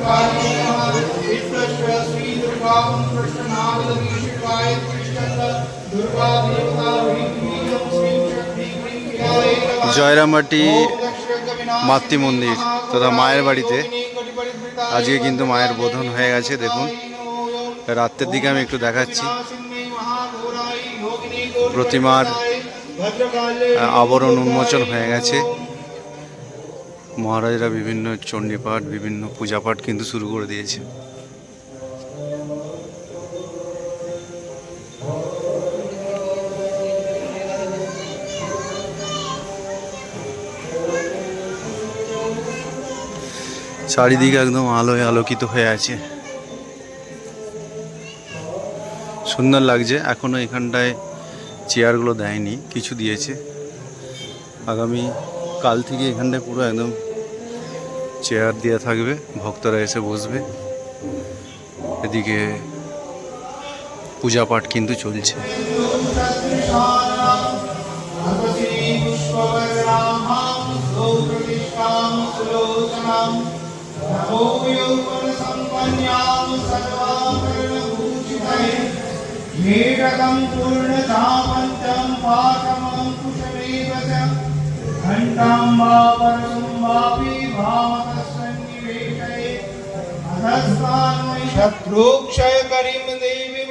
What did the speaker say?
नमः अनंताय नमः विश्वस्य श्री दुर्गा ओम कृष्णनागदेवी शिवाय कृष्णंद दुर्गा देवता ह्रीं क्लीं ओम श्रीं शक्ति ह्रीं क्रियायै नमः জয়রামবাটি ओम दक्षयज्ञ विनाशिनी মাতৃ মন্দির তথা মায়ের বাড়িতে কটিপরিবৃতায় আজকে কিন্তু মায়ের বোধন হয়ে গেছে দেখুন নমো রাত্রের দিকে আমি একটু দেখাচ্ছি বিনাশিনী মহাঘোরাই যোগিনী প্রতিমার ভদ্রকালে আবরণ উন্মোচন হয়ে গেছে মহারাজরা বিভিন্ন চণ্ডীপাঠ, বিভিন্ন পূজাপাঠ কিন্তু শুরু করে দিয়েছে। চারিদিকে একদম আলোয় আলোকিত হয়ে আছে। সুন্দর লাগছে, এখনও এখানটায় চেয়ারগুলো দেয়নি, কিছু দিয়েছে। আগামী কাল থেকে এখানটায় পুরো একদম চেয়ার দেওয়া থাকবে ভক্তরা এসে বসবে এদিকে পূজা পাঠ কিন্তু চলছে मेढकं पूर्णचापञ्चं पाशमं कुशमेव च घण्टां वा परशुं वापि भामतस्सन्निवेशये अधस्तान्मयि शत्रुक्षयकरीं देवीं